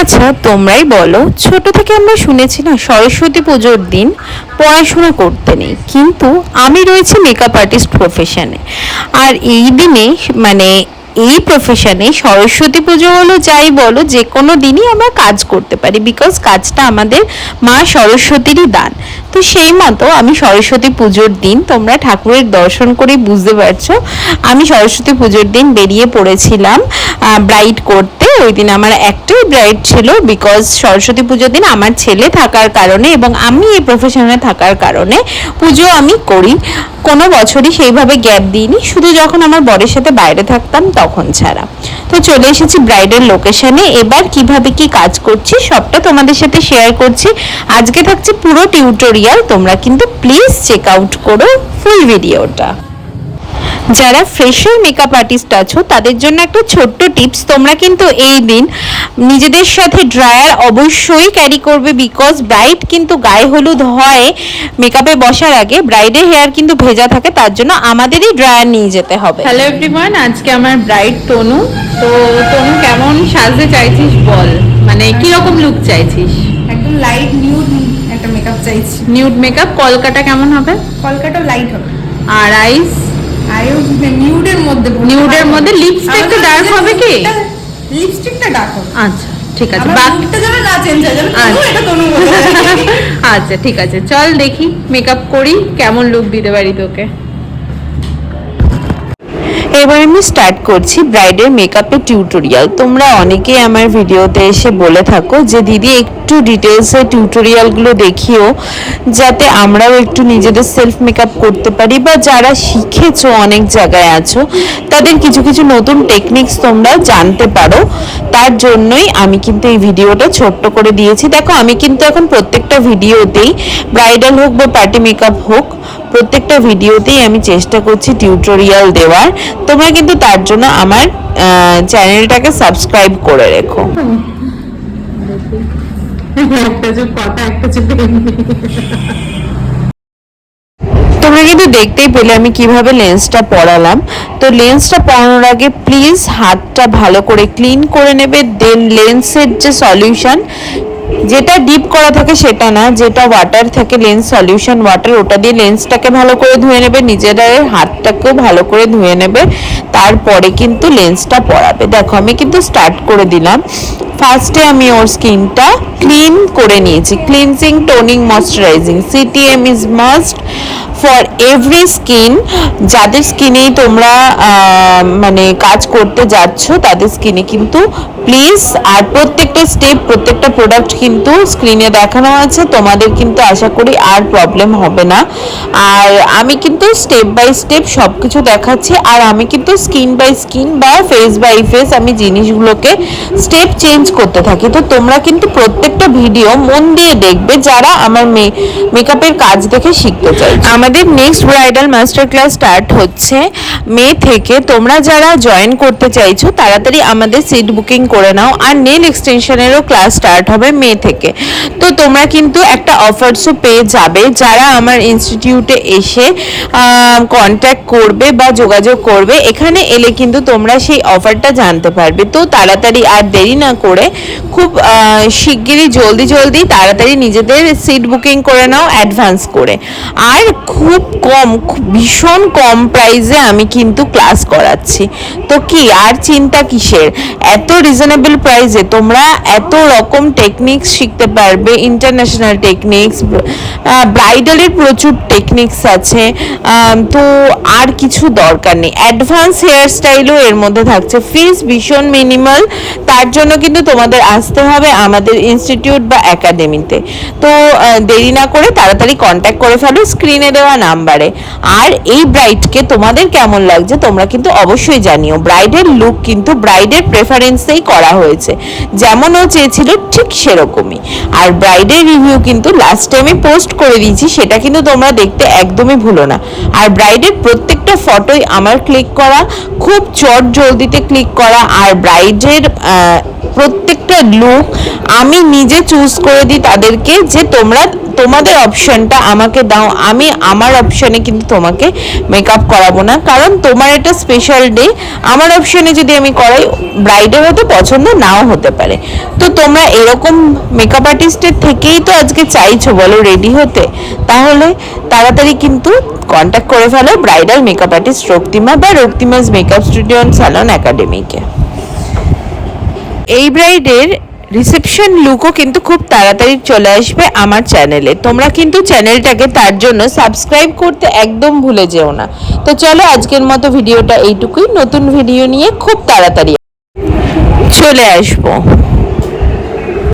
আচ্ছা তোমরাই বলো। ছোট থেকে আমরা শুনেছি না, সরস্বতী পুজোর দিন পড়াশোনা করতে নেই। কিন্তু আমি রয়েছি মেকআপ আর্টিস্ট প্রফেশনে আর এই দিনে মানে এই প্রফেশনে সরস্বতী পুজো হলো যাই বলো, যে কোনো দিনই আমরা কাজ করতে পারি বিকজ কাজটা আমাদের মা সরস্বতীরই দান। তো সেই মতো আমি সরস্বতী পুজোর দিন তোমরা ঠাকুরের দর্শন করে বুঝতে পারছ, আমি সরস্বতী পুজোর দিন বেরিয়ে পড়েছিলাম ব্রাইড করতে। ওই দিন আমার একটাই ব্রাইড ছিল বিকজ সরস্বতী পুজোর দিন আমার ছেলে থাকার কারণে এবং আমি এই প্রফেশনে থাকার কারণে পুজো আমি করি। কোনো বছরই সেইভাবে গ্যাপ দিইনি, শুধু যখন আমার বরের সাথে বাইরে থাকতাম তখন। ছাড়া। তো চলে এসেছি ব্রাইডের লোকেশনে। এবার কীভাবে কি কাজ করছি সবটা তোমাদের সাথে শেয়ার করছি। আজকে থাকছে পুরো টিউটোরিয়াল তোমরা কিন্তু প্লিজ চেক আউট করো ফুল ভিডিওটা যারা ফ্রেশার মেকআপ আর্টিস্ট আছো তাদের জন্য একটা ছোট্ট টিপস তোমরা কিন্তু এই দিন নিজেদের সাথে ড্রায়ার অবশ্যই ক্যারি করবে বিকজ ব্রাইড কিন্তু গায়ে হলুদ হয় মেকআপে বসার আগে। ব্রাইডের হেয়ার কিন্তু ভেজা থাকে তার জন্য আমাদেরই ড্রায়ার নিয়ে যেতে হবে। হ্যালো এভরিওয়ান আজকে আমার ব্রাইড তনু। তো তনু কেমন সাজতে চাইছিস বল? মানে কি রকম লুক চাইছিস? একদম লাইট নিউড একটা মেকআপ চাইছি। নিউড মেকআপ কলকাটা কেমন হবে? কলকাতাও লাইট হবে। আর আইস নিউডের মধ্যে Nude মধ্যে lipstick একটু হবে কি? লিপস্টিকটা ডার্ক হবে। আচ্ছা ঠিক আছে আমার যেন না চেঞ্জ হয় যেন আচ্ছা। এটা আচ্ছা ঠিক আছে চল দেখি মেকআপ করি কেমন লুক দিতে পারি তোকে। এবার আমি স্টার্ট করছি ব্রাইডের মেকআপের টিউটোরিয়াল তোমরা অনেকেই আমার ভিডিওতে এসে বলে থাকো যে দিদি একটু ডিটেলসে টিউটোরিয়ালগুলো দেখিও, যাতে আমরাও একটু নিজেদের সেলফ মেকআপ করতে পারি বা যারা শিখেছো অনেক জায়গায় আছো, তাদের কিছু কিছু নতুন টেকনিক্স তোমরা জানতে পারো। তার জন্যই আমি কিন্তু এই ভিডিওটা ছোট্ট করে দিয়েছি। দেখো, আমি কিন্তু এখন প্রত্যেকটা ভিডিওতেই ব্রাইডাল হোক বা পার্টি মেকআপ হোক, প্রত্যেকটা ভিডিওতেই আমি চেষ্টা করছি টিউটোরিয়াল দেওয়ার। তোমরা কিন্তু তার জন্য আমার চ্যানেলটাকে সাবস্ক্রাইব করে রেখো। একটা তোমরা কিন্তু দেখতেই পেলে আমি কীভাবে লেন্সটা পরালাম। তো লেন্সটা পরানোর আগে প্লিজ হাতটা ভালো করে ক্লিন করে নেবে দেন লেন্সের যে সলিউশন যেটা ডিপ করা থাকে সেটা না, যেটা ওয়াটার থাকে লেন্স সলিউশন ওয়াটার ওটা দিয়ে লেন্সটাকে ভালো করে ধুয়ে নেবে, নিজেদের হাতটাকেও ভালো করে ধুয়ে নেবে, তারপরে কিন্তু লেন্সটা পরাবে। দেখো, আমি কিন্তু স্টার্ট করে দিলাম। ফার্স্টে আমি ওর স্কিনটা ক্লিন করে নিয়েছি। Cleansing toning moisturising CTM is must for every skin যাদের স্কিনেই তোমরা মানে কাজ করতে যাচ্ছ, তাদের স্কিনে কিন্তু প্লিজ আর প্রত্যেকটা স্টেপ প্রত্যেকটা প্রোডাক্ট কিন্তু স্ক্রিনে দেখানো আছে। তোমাদের কিন্তু আশা করি আর প্রবলেম হবে না। আর আমি কিন্তু স্টেপ বাই স্টেপ সব কিছু দেখাচ্ছি, আর আমি কিন্তু স্কিন বাই স্কিন বা ফেস বাই ফেস আমি জিনিসগুলোকে স্টেপ চেঞ্জ করতে থাকি। তো তোমরা কিন্তু প্রত্যেকটা ভিডিও মন দিয়ে দেখবে যারা আমার মেকআপের কাজ দেখে শিখতে চাই আমাদের next bridal master class start হচ্ছে মে থেকে। তোমরা যারা জয়েন করতে চাইছো, তাড়াতাড়ি আমাদের সিট বুকিং করে নাও আর নেল এক্সটেনশনেরও ক্লাস স্টার্ট হবে মে থেকে। তো তোমরা কিন্তু একটা অফারসও পেয়ে যাবে। যারা আমার ইনস্টিটিউটে এসে কন্ট্যাক্ট করবে বা যোগাযোগ করবে, এখানে এলে কিন্তু তোমরা সেই অফারটা জানতে পারবে। তো তাড়াতাড়ি আর দেরি না করে খুব শিগগিরই জলদি জলদি তাড়াতাড়ি নিজেদের সিট বুকিং করে নাও অ্যাডভান্স করে। আর খুব কম ভীষণ কম প্রাইসে আমি কিন্তু ক্লাস করাচ্ছি। তো কি, আর চিন্তা কিসের? এত রিজনেবল প্রাইসে তোমরা এত রকম টেকনিক্স শিখতে পারবে ইন্টারন্যাশনাল টেকনিক্স ব্রাইডালের প্রচুর টেকনিক্স আছে তো আর কিছু দরকার নেই। অ্যাডভান্স হেয়ার স্টাইলও এর মধ্যে থাকছে। ফিস ভীষণ মিনিমাল তার জন্য কিন্তু তোমাদের আসতে হবে আমাদের ইনস্টিটিউট বা একাডেমিতে তো দেরি না করে তাড়াতাড়ি কন্ট্যাক্ট করে ফেলো স্ক্রিনে দেওয়া নাম্বারে। আর এই ব্রাইডকে তোমাদের কেমন লাগছে তোমরা কিন্তু অবশ্যই জানিও। ব্রাইডের লুক কিন্তু ব্রাইডের প্রেফারেন্সেই করা হয়েছে। যেমন ও চেয়েছিল ঠিক সেরকমই। আর ব্রাইডের রিভিউ কিন্তু লাস্ট টাইমে পোস্ট করে দিয়েছি, সেটা কিন্তু তোমরা দেখতে একদমই ভুলো না। আর ব্রাইডের প্রত্যেকটা ফটোই আমার ক্লিক করা, খুব চট জলদিতে ক্লিক করা, আর ব্রাইডের প্রত্যেকটা লুক আমি নিজে চুজ করে দিই তাদেরকে যে তোমরা তোমাদের অপশনটা আমাকে দাও। আমি আমার অপশনে কিন্তু তোমাকে মেকআপ করাবো না। কারণ তোমার এটা স্পেশাল ডে আমার অপশনে যদি আমি করাই ব্রাইডের হয়তো পছন্দ নাও হতে পারে। তো তোমরা এরকম মেকআপ আর্টিস্টের থেকেই তো আজকে চাইছো, বলো রেডি হতে। তাহলে তাড়াতাড়ি কিন্তু কন্ট্যাক্ট করে ফেলো ব্রাইডাল মেকআপ আর্টিস্ট রক্তিমা বা Raktima's makeup studio and salon একাডেমিকে এই ব্রাইডের রিসেপশন লুকও কিন্তু খুব তাড়াতাড়ি চলে আসবে আমার চ্যানেলে তোমরা কিন্তু চ্যানেলটাকে তার জন্য সাবস্ক্রাইব করতে একদম ভুলে যেও না। তো চলো আজকের মতো ভিডিওটা এইটুকুই। নতুন ভিডিও নিয়ে খুব তাড়াতাড়ি চলে আসব।